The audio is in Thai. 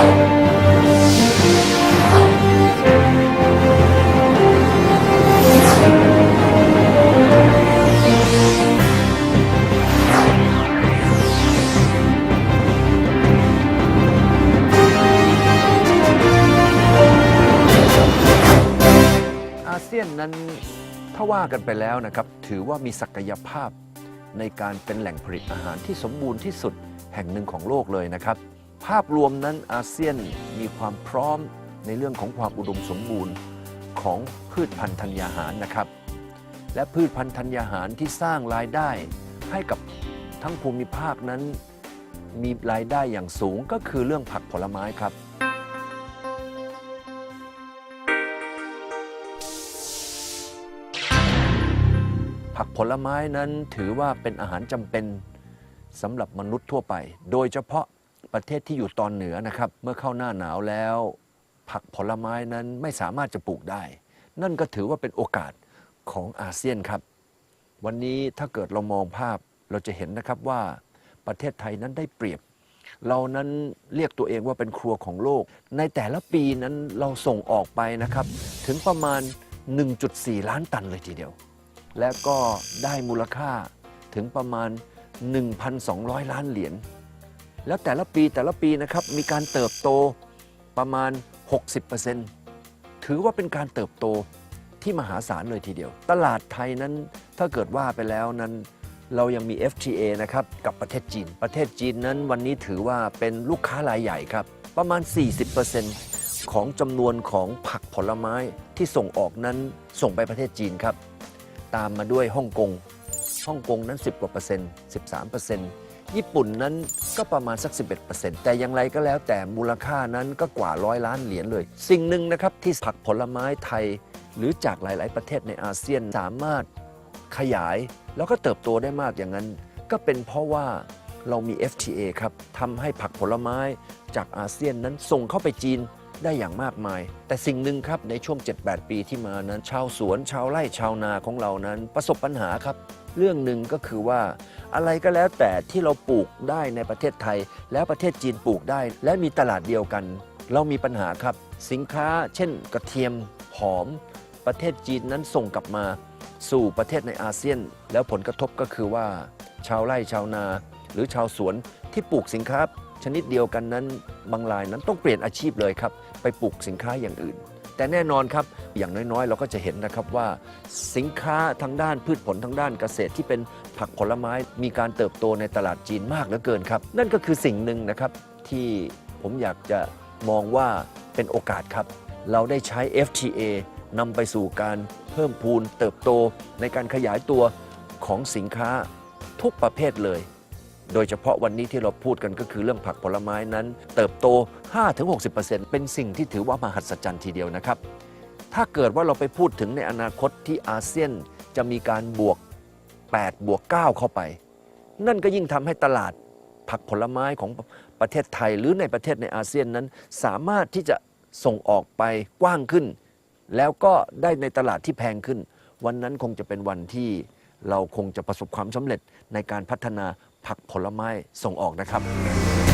อาเซียนนั้นถ้าว่ากันไปแล้วนะครับ ถือว่ามีศักยภาพในการเป็นแหล่งผลิตอาหารที่สมบูรณ์ที่สุดแห่งหนึ่งของโลกเลยนะครับ ภาพรวมนั้นอาเซียนมีความพร้อมในเรื่องของความอุดมสมบูรณ์ของพืชพันธุ์ธัญญาหารนะครับ และพืชพันธุ์ธัญญาหารที่สร้างรายได้ให้กับทั้งภูมิภาคนั้นมีรายได้อย่างสูงก็คือเรื่องผักผลไม้ครับ ผักผลไม้นั้นถือว่าเป็นอาหารจำเป็นสำหรับมนุษย์ทั่วไป โดยเฉพาะ ประเทศที่อยู่ตอนเหนือนะครับ เมื่อเข้าหน้าหนาวแล้ว ผักผลไม้นั้นไม่สามารถจะปลูกได้ นั่นก็ถือว่าเป็นโอกาสของอาเซียนครับ วันนี้ถ้าเกิดเรามองภาพเราจะเห็นนะครับว่าประเทศไทยนั้นได้เปรียบ เรานั้นเรียกตัวเองว่าเป็นครัวของโลก ในแต่ละปีนั้นเราส่งออกไปนะครับ ถึงประมาณ 1.4 ล้านตันเลยทีเดียว และก็ได้มูลค่าถึงประมาณ 1,200 ล้านเหรียญ แล้วแต่ละปีแต่ละปีนะครับมีการเติบโตประมาณ 60%ถือว่าเป็นการเติบโตที่มหาศาลเลยทีเดียว ตลาดไทยนั้นถ้าเกิดว่าไปแล้วนั้นเรายังมี FTA นะครับกับประเทศจีน ประเทศจีนนั้นวันนี้ถือว่าเป็นลูกค้ารายใหญ่ครับ ประมาณ 40%ของจำนวนของผักผลไม้ที่ส่งออกนั้นส่งไปประเทศจีนครับ ตามมาด้วยฮ่องกงฮ่องกงนั้น 10กว่าเปอร์เซ็นต์13เปอร์เซ็นต์ญี่ปุ่นนั้น ก็ประมาณสัก 11เปอร์เซ็นต์แต่อย่างไรก็แล้วแต่มูลค่านั้นก็กว่าร้อยล้านเหรียญเลย สิ่งหนึ่งนะครับที่ผักผลไม้ไทย หรือจากหลาย ๆ ประเทศในอาเซียนสามารถขยาย แล้วก็เติบโตได้มากอย่างนั้น ก็เป็นเพราะว่าเรามี FTA ครับทำให้ผักผลไม้จากอาเซียนนั้นส่งเข้าไปจีน ได้อย่างมากมาย แต่สิ่งหนึ่งครับในช่วง 7-8 ปีที่มานั้น ชาวสวนชาวไร่ชาวนาของเรานั้น ประสบปัญหาครับ เรื่องหนึ่งก็คือว่า อะไรก็แล้วแต่ที่เราปลูกได้ในประเทศไทย แล้วประเทศจีนปลูกได้ และมีตลาดเดียวกัน เรามีปัญหาครับ สินค้า เช่น กระเทียมหอม ประเทศจีนนั้นส่งกลับมา สู่ประเทศในอาเซียน แล้วผลกระทบก็คือว่า ชาวไร่ชาวนา หรือชาวสวนที่ปลูกสินค้า ชนิดเดียวกันนั้นบางรายนั้นต้องเปลี่ยนอาชีพเลยครับ ไปปลูกสินค้าอย่างอื่น แต่แน่นอนครับอย่างน้อยๆ เราก็จะเห็นนะครับว่า สินค้าทางด้านพืชผลทางด้านเกษตรที่เป็นผักผลไม้มีการเติบโตในตลาดจีนมากเหลือเกินครับ นั่นก็คือสิ่งหนึ่งนะครับที่ผมอยากจะมองว่าเป็นโอกาสครับ เราได้ใช้ FTA นำไปสู่การเพิ่มพูนเติบโตในการขยายตัวของสินค้าทุกประเภทเลย โดยเฉพาะวันนี้ที่เราพูดกันก็คือเรื่องผักผลไม้นั้น เติบโต 5-60%เป็นสิ่งที่ถือว่ามหัศจรรย์ทีเดียวนะครับ ถ้าเกิดว่าเราไปพูดถึงในอนาคตที่อาเซียนจะมีการบวก 8 บวก 9 เข้าไป นั่นก็ยิ่งทำให้ตลาดผักผลไม้ของประเทศไทย หรือในประเทศในอาเซียนนั้น สามารถที่จะส่งออกไปกว้างขึ้น แล้วก็ได้ในตลาดที่แพงขึ้น วันนั้นคงจะเป็นวันที่เราคงจะประสบความสำเร็จในการพัฒนา ผักผลไม้ส่งออกนะครับ